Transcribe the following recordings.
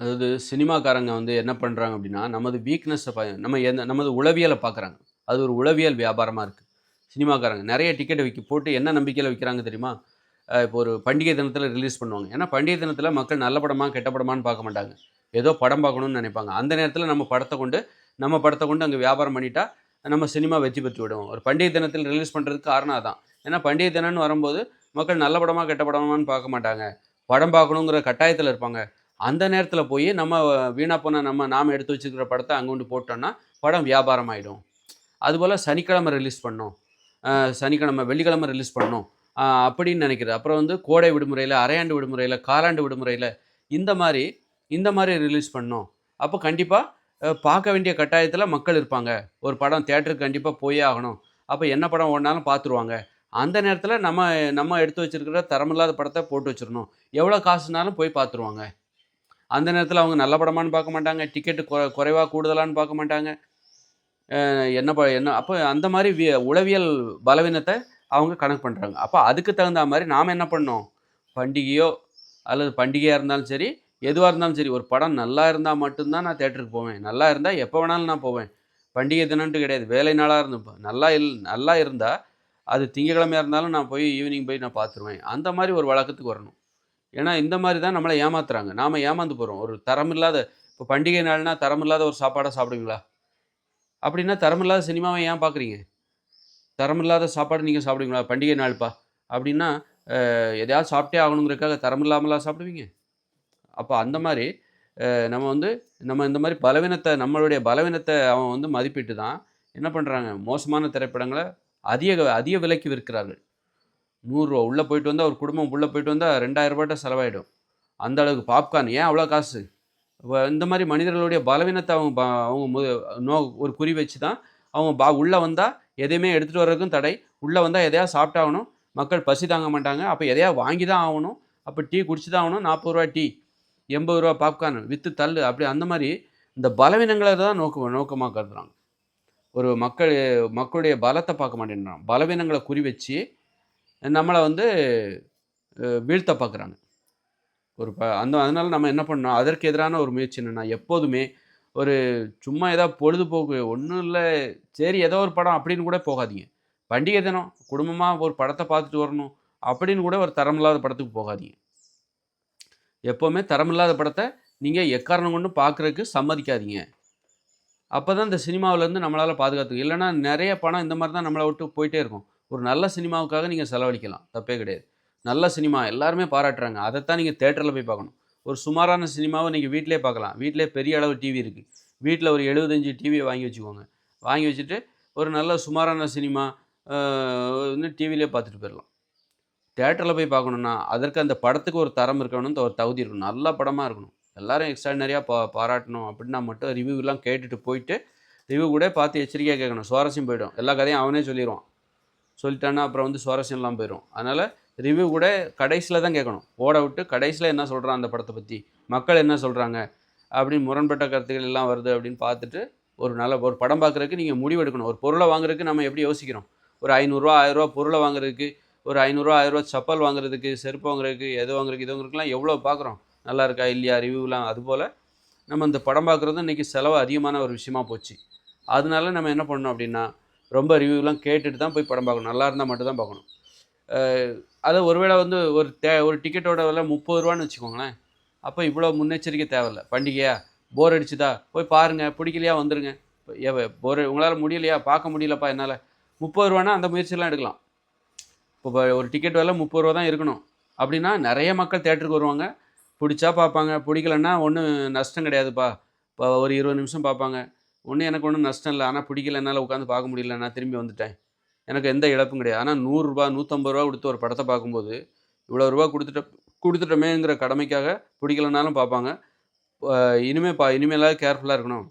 அதாவது சினிமாக்காரங்க வந்து என்ன பண்ணுறாங்க அப்படின்னா நமது வீக்னஸை ப நம்ம எந்த நமது உளவியலை பார்க்குறாங்க அது ஒரு உளவியல் வியாபாரமாக இருக்குது சினிமாக்காரங்க நிறைய டிக்கெட் விற்க போட்டு என்ன நம்பிக்கையில் விற்கிறாங்க தெரியுமா? இப்போ ஒரு பண்டிகை தினத்தில் ரிலீஸ் பண்ணுவாங்க. ஏன்னா பண்டிகை தினத்தில் மக்கள் நல்ல படமா கெட்ட படமான்னு பார்க்க மாட்டாங்க. ஏதோ படம் பார்க்கணும்னு நினைப்பாங்க. அந்த நேரத்தில் நம்ம படத்தை கொண்டு நம்ம படத்தை கொண்டு அங்கே வியாபாரம் பண்ணிட்டா நம்ம சினிமா வெற்றி பெற்று விடுவோம். ஒரு பண்டிகை தினத்தில் ரிலீஸ் பண்ணுறதுக்கு காரணம் அதான். ஏன்னா பண்டிகை தினம்னு வரும்போது மக்கள் நல்ல படமா கெட்ட படமான்னு பார்க்க மாட்டாங்க. படம் பார்க்கணுங்கிற கட்டாயத்தில் இருப்பாங்க. அந்த நேரத்தில் போய் நம்ம வீணாக போன நம்ம நாம் எடுத்து வச்சிருக்கிற படத்தை அங்கே கொண்டு போட்டோம்னா படம் வியாபாரம் ஆகிடும் அதுபோல் சனிக்கிழமை ரிலீஸ் பண்ணோம். சனிக்கிழமை வெள்ளிக்கிழமை ரிலீஸ் பண்ணோம். அப்படின்னு நினைக்கிறது அப்புறம் வந்து கோடை விடுமுறையில் அரையாண்டு விடுமுறையில் காலாண்டு விடுமுறையில் இந்த மாதிரி இந்த மாதிரி ரிலீஸ் பண்ணோம். அப்போ கண்டிப்பாக பார்க்க வேண்டிய கட்டாயத்தில் மக்கள் இருப்பாங்க. ஒரு படம் தேட்டருக்கு கண்டிப்பாக போயே ஆகணும். அப்போ என்ன படம் ஓடினாலும் பார்த்துருவாங்க. அந்த நேரத்தில் நம்ம நம்ம எடுத்து வச்சிருக்கிற தரமில்லாத படத்தை போட்டு வச்சிடணும் எவ்வளோ காசுனாலும் போய் பார்த்துருவாங்க. அந்த நேரத்தில் அவங்க நல்ல படமான்னு பார்க்க மாட்டாங்க. டிக்கெட்டு குறை குறைவாக கூடுதலான்னு பார்க்க மாட்டாங்க. என்ன ப என்ன அப்போ அந்த மாதிரி வி உளவியல் பலவீனத்தை அவங்க கணக்கு பண்ணுறாங்க அப்போ அதுக்கு தகுந்த மாதிரி நாம் என்ன பண்ணோம்? பண்டிகையோ அல்லது பண்டிகையாக இருந்தாலும் சரி எதுவாக இருந்தாலும் சரி ஒரு படம் நல்லா இருந்தால் மட்டும்தான் நான் தேட்டருக்கு போவேன். நல்லா இருந்தால் எப்போ வேணாலும் நான் போவேன். பண்டிகை தினம்ட்டு கிடையாது. வேலை நாளாக இருந்து நல்லா இல் நல்லா இருந்தால் அது திங்கக்கிழமையாக இருந்தாலும் நான் போய் ஈவினிங் போய் நான் பார்த்துருவேன். அந்த மாதிரி ஒரு வழக்கத்துக்கு வரணும். ஏன்னா இந்த மாதிரி தான் நம்மளை ஏமாத்துறாங்க. நாம் ஏமாந்து போகிறோம் ஒரு தரமில்லாத இப்போ பண்டிகை நாள்னா தரமில்லாத ஒரு சாப்பாடை சாப்பிடுவீங்களா? அப்படின்னா தரமில்லாத சினிமாவை ஏன் பார்க்குறீங்க? தரமில்லாத சாப்பாடு நீங்கள் சாப்பிடுவீங்களா? பண்டிகை நாள்ப்பா. அப்படின்னா எதையாவது சாப்பிட்டே ஆகணுங்கிறதுக்காக தரமில்லாமலா சாப்பிடுவீங்க? அப்போ அந்த மாதிரி நம்ம வந்து நம்ம இந்த மாதிரி பலவீனத்தை நம்மளுடைய பலவீனத்தை அவன் வந்து மதிப்பிட்டு தான் என்ன பண்ணுறாங்க மோசமான திரைப்படங்களை அதிக அதிக விலைக்கு விற்கிறார்கள். நூறுரூவா உள்ளே போயிட்டு வந்தால் ஒரு குடும்பம் உள்ளே போயிட்டு வந்தால் ரெண்டாயிரரூபாட்ட செலவாயிடும். அந்த அளவுக்கு பாப்கார்ன் ஏன் அவ்வளோ காசு? இந்த மாதிரி மனிதர்களுடைய பலவீனத்தை அவங்க ப- அவங்க மு- நோ ஒரு குறி வச்சு தான் அவங்க பா உள்ளே வந்தால் எதையுமே எடுத்துகிட்டு வர்றதுக்கும் தடை. உள்ளே வந்தால் எதையா சாப்பிட்டாகணும்? மக்கள் பசி தாங்க மாட்டாங்க. அப்போ எதையா வாங்கி தான் ஆகணும்? அப்போ டீ குடிச்சு தான் ஆகணும்? நாற்பது ரூபா டீ எண்பது ரூபா பாப்கார்ன் விற்று தள்ளு அப்படி அந்த மாதிரி இந்த பலவீனங்களை தான் நோக்க நோக்கமாக கருதுறாங்க ஒரு மக்கள் மக்களுடைய பலத்தை பார்க்க மாட்டேன்றான் பலவீனங்களை குறி வச்சு நம்மளை வந்து வீழ்த்த பார்க்குறாங்க. ஒரு ப அந்த அதனால் நம்ம என்ன பண்ணோம் அதற்கு எதிரான ஒரு முயற்சி என்னென்னா எப்போதுமே ஒரு சும்மா ஏதாவது பொழுதுபோக்கு ஒன்றும் இல்லை சரி ஏதோ ஒரு படம் அப்படின்னு கூட போகாதீங்க. பண்டிகை தினம் குடும்பமாக ஒரு படத்தை பார்த்துட்டு வரணும் அப்படின்னு கூட ஒரு தரமில்லாத படத்துக்கு போகாதீங்க. எப்போவுமே தரமில்லாத படத்தை நீங்கள் எக்காரணம் கொண்டு பார்க்குறதுக்கு சம்மதிக்காதீங்க. அப்போ தான் இந்த சினிமாவிலேருந்து நம்மளால் பாதுகாத்துக்கு இல்லைன்னா நிறைய படம் இந்த மாதிரி தான் நம்மளை விட்டு போயிட்டே இருக்கும். ஒரு நல்ல சினிமாவுக்காக நீங்கள் செலவழிக்கலாம். தப்பே கிடையாது. நல்ல சினிமா எல்லாருமே பாராட்டுறாங்க. அதைத்தான் நீங்கள் தேட்டரில் போய் பார்க்கணும். ஒரு சுமாரான சினிமாவை நீங்கள் வீட்டிலே பார்க்கலாம். வீட்டிலே பெரிய அளவு டிவி இருக்குது வீட்டில் ஒரு எழுபத்தஞ்சு டிவியை வாங்கி வச்சுக்கோங்க. வாங்கி வச்சுட்டு ஒரு நல்ல சுமாரான சினிமா வந்து டிவிலே பார்த்துட்டு போயிடலாம். தேட்டரில் போய் பார்க்கணுன்னா அதற்கு அந்த படத்துக்கு ஒரு தரம் இருக்கணும் ஒரு தகுதி இருக்கணும். நல்ல படமாக இருக்கணும். எல்லாரும் எக்ஸ்ட்ராடினரியாக பா பாராட்டணும் அப்படின்னா மட்டும் ரிவ்யூலாம் கேட்டுட்டு போயிட்டு ரிவ்யூ கூட பார்த்து எச்சரிக்கையாக கேட்கணும். சுவாரஸ்யம் போயிடும். எல்லா கதையும் அவனே சொல்லிடுவான் சொல்லிட்டான்னா அப்புறம் வந்து சுவாரஸ்யம்லாம் போயிடும் அதனால் ரிவ்யூ கூட கடைசியில் தான் கேட்கணும். ஓட விட்டு கடைசியில் என்ன சொல்கிறான் அந்த படத்தை பற்றி மக்கள் என்ன சொல்கிறாங்க அப்படின்னு முரண்பட்ட கருத்துக்கள் எல்லாம் வருது அப்படின்னு பார்த்துட்டு ஒரு நல்ல ஒரு படம் பார்க்குறதுக்கு நீங்கள் முடிவெடுக்கணும். ஒரு பொருளை வாங்குறதுக்கு நம்ம எப்படி யோசிக்கிறோம்? ஒரு ஐநூறுரூவா ஆயிரரூவா பொருளை வாங்குறதுக்கு ஒரு ஐநூறுரூவா ஆயிரரூவா செப்பல் வாங்குறதுக்கு செருப்பு வாங்குறதுக்கு எது வாங்குறதுக்கு இது வாங்குறதுக்குலாம் எவ்வளோ பார்க்குறோம்? நல்லா இருக்கா இல்லையா ரிவ்யூலாம் அதுபோல் நம்ம இந்த படம் பார்க்குறது இன்றைக்கி செலவு அதிகமான ஒரு விஷயமா போச்சு. அதனால நம்ம என்ன பண்ணணும் அப்படின்னா ரொம்ப ரிவ்யூலாம் கேட்டுட்டு தான் போய் படம் பார்க்கணும். நல்லா இருந்தால் மட்டும் தான் பார்க்கணும். அதை ஒருவேளை வந்து ஒரு தே ஒரு டிக்கெட்டோட விலை முப்பது ரூபான்னு வச்சுக்கோங்களேன். அப்போ இவ்வளோ முன்னெச்சரிக்கை தேவையில்ல. பண்டிகையா? போர் அடிச்சுதா? போய் பாருங்கள் பிடிக்கலையா? வந்துடுங்க போர் உங்களால் முடியலையா? பார்க்க முடியலப்பா என்னால். முப்பது ரூபானா அந்த முயற்சியெல்லாம் எடுக்கலாம். இப்போ ஒரு டிக்கெட் விலை முப்பது ரூபா தான் இருக்கணும். அப்படின்னா நிறைய மக்கள் தேட்டருக்கு வருவாங்க. பிடிச்சா பார்ப்பாங்க. பிடிக்கலன்னா ஒன்றும் நஷ்டம் கிடையாதுப்பா. இப்போ ஒரு இருபது நிமிஷம் பார்ப்பாங்க. ஒன்றும் எனக்கு ஒன்றும் நஷ்டம் இல்லை. ஆனால் பிடிக்கல என்னால் உட்காந்து பார்க்க முடியல நான் திரும்பி வந்துட்டேன். எனக்கு எந்த இழப்பும் கிடையாது. ஆனால் நூறுரூபா நூற்றம்பது ரூபா கொடுத்து ஒரு படத்தை பார்க்கும்போது இவ்வளோ ரூபா கொடுத்துட்ட கொடுத்துட்டோமேங்கிற கடமைக்காக பிடிக்கலனாலும் பார்ப்பாங்க. இனிமேல் பா இனிமேலாவது கேர்ஃபுல்லாக இருக்கணும்.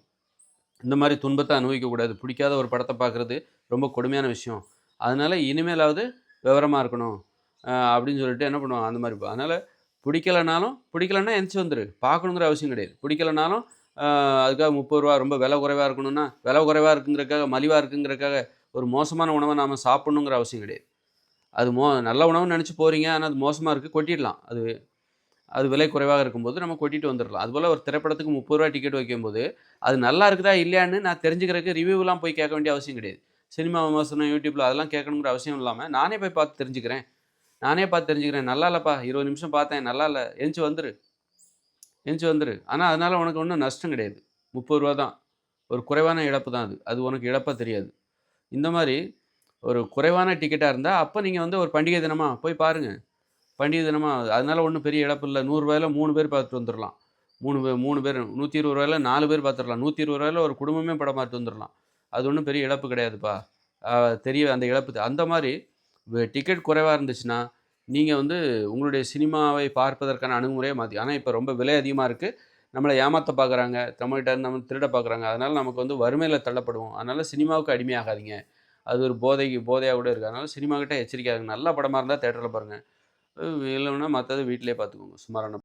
இந்த மாதிரி துன்பத்தை அனுபவிக்கக்கூடாது பிடிக்காத ஒரு படத்தை பார்க்குறது ரொம்ப கொடுமையான விஷயம். அதனால் இனிமேலாவது விவரமாக இருக்கணும். அப்படின்னு சொல்லிட்டு என்ன பண்ணுவாங்க? அந்த மாதிரி அதனால் பிடிக்கலனாலும் பிடிக்கலன்னா எந்திரிச்சு வந்துரு. பார்க்கணுங்கிற அவசியம் கிடையாது. பிடிக்கலனாலும் அதுக்காக முப்பது ரூபா ரொம்ப விலை குறைவாக இருக்கணும்னா விலை குறைவாக இருக்குங்கிறக்காக மலிவாக இருக்குங்கிறக்காக ஒரு மோசமான உணவை நாம் சாப்பிட்ணுங்கிற அவசியம் கிடையாது. அது மோ நல்ல உணவுன்னு நினச்சி போகிறீங்க ஆனால் அது மோசமாக இருக்குது கொட்டிடலாம். அது அது விலை குறைவாக இருக்கும்போது நம்ம கொட்டிட்டு வந்துடலாம். அதுபோல் ஒரு திரைப்படத்துக்கு முப்பது ரூபா டிக்கெட் வைக்கும்போது அது நல்லா இருக்குதா இல்லையான்னு நான் தெரிஞ்சுக்கிறதுக்கு ரிவ்யூலாம் போய் கேட்க வேண்டிய அவசியம் கிடையாது. சினிமா விமர்சனம் யூடியூப்பில் அதெல்லாம் கேட்கணுங்கிற அவசியம் இல்லாமல் நானே போய் பார்த்து தெரிஞ்சுக்கிறேன். நானே பார்த்து தெரிஞ்சுக்கிறேன். நல்லா இல்லைப்பா இருபது நிமிஷம் பார்த்தேன் நல்லா இல்லை எழுந்து வந்துரு. எந்திச்சு வந்துரு. ஆனால் அதனால் உனக்கு ஒன்றும் நஷ்டம் கிடையாது. முப்பது ரூபா தான். ஒரு குறைவான இழப்பு தான் அது. அது உனக்கு இழப்பாக தெரியாது. இந்த மாதிரி ஒரு குறைவான டிக்கெட்டாக இருந்தால் அப்போ நீங்கள் வந்து ஒரு பண்டிகை தினமாக போய் பாருங்கள் பண்டிகை தினமாக அதனால் ஒன்றும் பெரிய இழப்பு இல்லை. நூறுரூவாயில் மூணு பேர் பார்த்துட்டு வந்துடலாம் மூணு பேர் மூணு பேர் நூற்றி இருபது ரூபாயில் நாலு பேர் பார்த்துடலாம் நூற்றி இருபது ரூபாயில் ஒரு குடும்பமே படம் பார்த்து வந்துடலாம் அது ஒன்றும் பெரிய இழப்பு கிடையாதுப்பா. தெரிய அந்த இழப்பு. அந்த மாதிரி டிக்கெட் குறைவாக இருந்துச்சுன்னா நீங்கள் வந்து உங்களுடைய சினிமாவை பார்ப்பதற்கான அணுகுமுறையை மாற்றி ஆனால் இப்போ ரொம்ப விலை அதிகமாக இருக்குது நம்மளை ஏமாற்ற பார்க்குறாங்க தமிழ்கிட்ட நம்ம திருட பார்க்குறாங்க அதனால் நமக்கு வந்து வறுமையில் தள்ளப்படுவோம். அதனால் சினிமாவுக்கு அடிமையாகாதீங்க. அது ஒரு போதைக்கு போதையாக கூட இருக்குது அதனால் சினிமாக்கிட்ட எச்சரிக்கையாக நல்ல படமாக இருந்தால் தேட்டரில் பாருங்கள் இல்லைன்னா மற்றது வீட்டிலே பார்த்துக்கோங்க சுமாரான